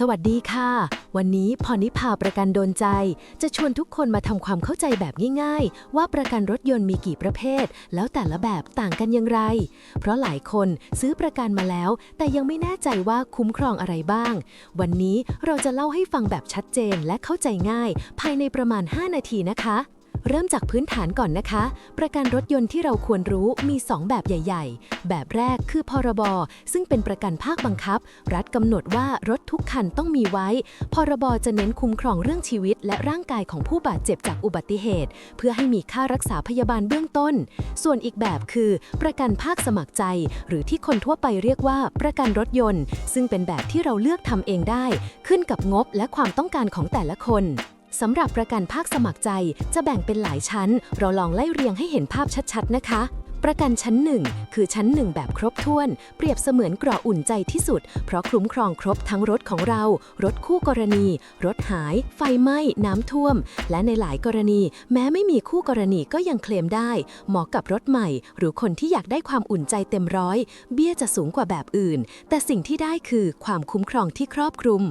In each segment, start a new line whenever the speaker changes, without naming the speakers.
สวัสดีค่ะ วันนี้พรนิพาประกันโดนใจ จะชวนทุกคนมาทำความเข้าใจแบบง่ายๆ ว่าประกันรถยนต์มีกี่ประเภท แล้วแต่ละแบบต่างกันอย่างไร เพราะหลายคนซื้อประกันมาแล้ว แต่ยังไม่แน่ใจว่าคุ้มครองอะไรบ้าง วันนี้เราจะเล่าให้ฟังแบบชัดเจนและเข้าใจง่าย ภายในประมาณ 5 นาทีนะคะ เริ่มจากพื้นฐานก่อนนะคะ ประกันรถยนต์ที่เราควรรู้มี 2 แบบใหญ่ ๆ แบบแรกคือพรบ ซึ่งเป็นประกันภาคบังคับ รัฐกำหนดว่ารถทุกคันต้องมีไว้ พรบจะเน้นคุ้มครองเรื่องชีวิต และร่างกายของผู้บาดเจ็บจากอุบัติเหตุ เพื่อให้มีค่ารักษาพยาบาลเบื้องต้น ส่วนอีกแบบคือ ประกันภาคสมัครใจ หรือที่คนทั่วไปเรียกว่าประกันรถยนต์ ซึ่งเป็นแบบที่เราเลือกทำเองได้ ขึ้นกับงบและความต้องการของแต่ละคน สำหรับประกันภาคสมัครใจจะแบ่งเป็นหลายชั้น เราลองไล่เรียงให้เห็นภาพชัดๆ นะคะ ประกันชั้น 1 คือชั้น 1 แบบครบถ้วน เปรียบเสมือนเกราะอุ่นใจที่สุด เพราะคุ้มครองครบทั้งรถของเรา รถคู่กรณี รถหาย ไฟไหม้ น้ำท่วม และในหลายกรณี แม้ไม่มีคู่กรณีก็ยังเคลมได้ เหมาะกับรถใหม่ หรือคนที่อยากได้ความอุ่นใจเต็มร้อย เบี้ยจะสูงกว่าแบบอื่น แต่สิ่งที่ได้คือความคุ้มครองที่ครอบคลุม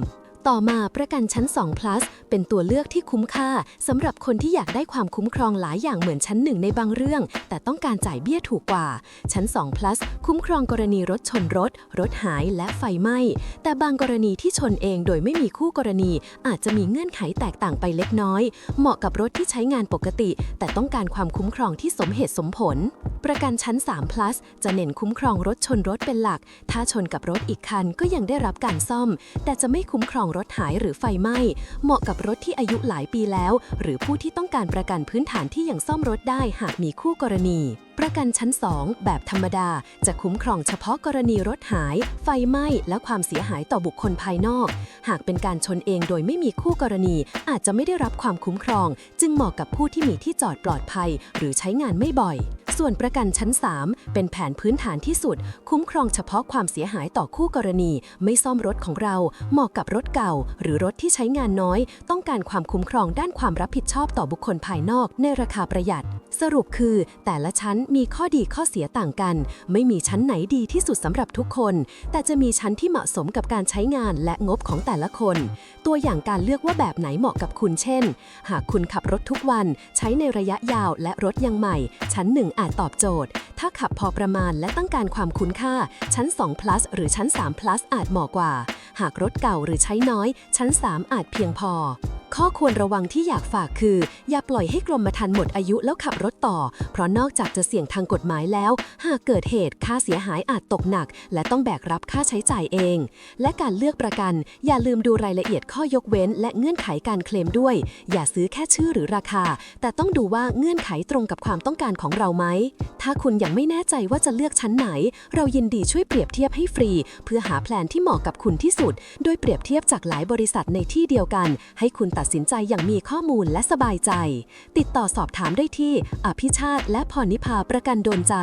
ต่อมาประกันชั้น 2 plus เป็นตัวเลือกที่คุ้มค่าสำหรับคนที่อยากได้ความคุ้มครองหลายอย่างเหมือนชั้น 1 ในบางเรื่อง แต่ต้องการจ่ายเบี้ยถูกกว่า ชั้น 2 plus คุ้มครองกรณีรถชนรถ รถหายและไฟไหม้ แต่บางกรณีที่ชนเองโดยไม่มีคู่กรณี อาจจะมีเงื่อนไขแตกต่างไปเล็กน้อย เหมาะกับรถที่ใช้งานปกติ แต่ต้องการความคุ้มครองที่สมเหตุสมผล ประกันชั้น 3 plus จะเน้นคุ้มครองรถชนรถเป็นหลัก ถ้าชนกับรถอีกคันก็ยังได้รับการซ่อม แต่จะไม่คุ้มครองรถหายหรือไฟไหม้ เหมาะกับรถที่อายุหลายปีแล้ว หรือผู้ที่ต้องการประกันพื้นฐานที่ยังซ่อมรถได้หากมีคู่กรณี ประกันชั้น 2 แบบธรรมดา จะคุ้มครองเฉพาะกรณีรถหาย ไฟไหม้ และความเสียหายต่อบุคคลภายนอก หากเป็นการชนเองโดยไม่มีคู่กรณี อาจจะไม่ได้รับความคุ้มครอง จึงเหมาะกับผู้ที่มีที่จอดปลอดภัย หรือใช้งานไม่บ่อย ส่วนประกันชั้น 3 เป็นแผนพื้นฐานที่สุด คุ้มครองเฉพาะความเสียหายต่อคู่กรณี ไม่ซ่อมรถของเรา เหมาะกับรถเก่า หรือรถที่ใช้งานน้อย ต้องการความคุ้มครองด้านความรับผิดชอบต่อบุคคลภายนอก ในราคาประหยัด สรุปคือ แต่ละชั้นมีข้อดีข้อเสียต่างกัน ไม่มีชั้นไหนดีที่สุดสำหรับทุกคน แต่จะมีชั้นที่เหมาะสมกับการใช้งานและงบของแต่ละคน ตัวอย่างการเลือกว่าแบบไหนเหมาะกับคุณเช่น หากคุณขับรถทุกวัน ใช้ในระยะยาวและรถยังใหม่ ชั้น 1 อาจตอบโจทย์ ถ้าขับพอประมาณและต้องการความคุ้นค่า ชั้น 2 plus หรือชั้น 3 plus อาจเหมาะกว่า หากรถเก่าหรือใช้น้อย ชั้น 3 อาจเพียงพอ ข้อควรระวังที่อยากฝากคือ อย่าปล่อยให้กรมธรรม์หมดอายุแล้วขับรถต่อ เพราะนอกจากจะเสี่ยงทางกฎหมายแล้ว หากเกิดเหตุค่าเสียหายอาจตกหนัก และต้องแบกรับค่าใช้จ่ายเอง และการเลือกประกัน อย่าลืมดูรายละเอียดข้อยกเว้น และเงื่อนไขการเคลมด้วย อย่าซื้อแค่ชื่อหรือราคา แต่ต้องดูว่าเงื่อนไขตรงกับความต้องการของเราไหม ถ้าคุณยังไม่แน่ใจว่าจะเลือกชั้นไหน เรายินดีช่วยเปรียบเทียบให้ฟรี เพื่อหาแพลนที่เหมาะกับคุณที่สุด โดยเปรียบเทียบจากหลายบริษัทในที่เดียวกัน ให้คุณตัดสินใจอย่างมีข้อมูลและสบายใจ ติดต่อสอบถามได้ที่ อภิชาติและพรนิพาประกันโดนใจ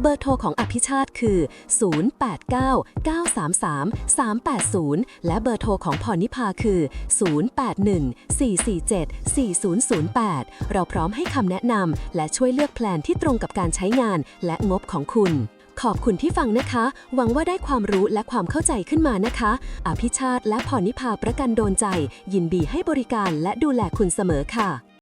เบอร์โทรของอภิชาติคือ 089-933-380 และเบอร์โทรของพรนิพาคือ 081-447-4008 เราพร้อมให้คำแนะนำและช่วยเลือกแพลนที่ตรงกับการใช้งานานและงบของคุณ ขอบคุณที่ฟังนะคะ หวังว่าได้ความรู้และความเข้าใจขึ้นมานะคะ อภิชาติและพรนิพาประกันโดนใจ ยินดีให้บริการและดูแลคุณเสมอค่ะ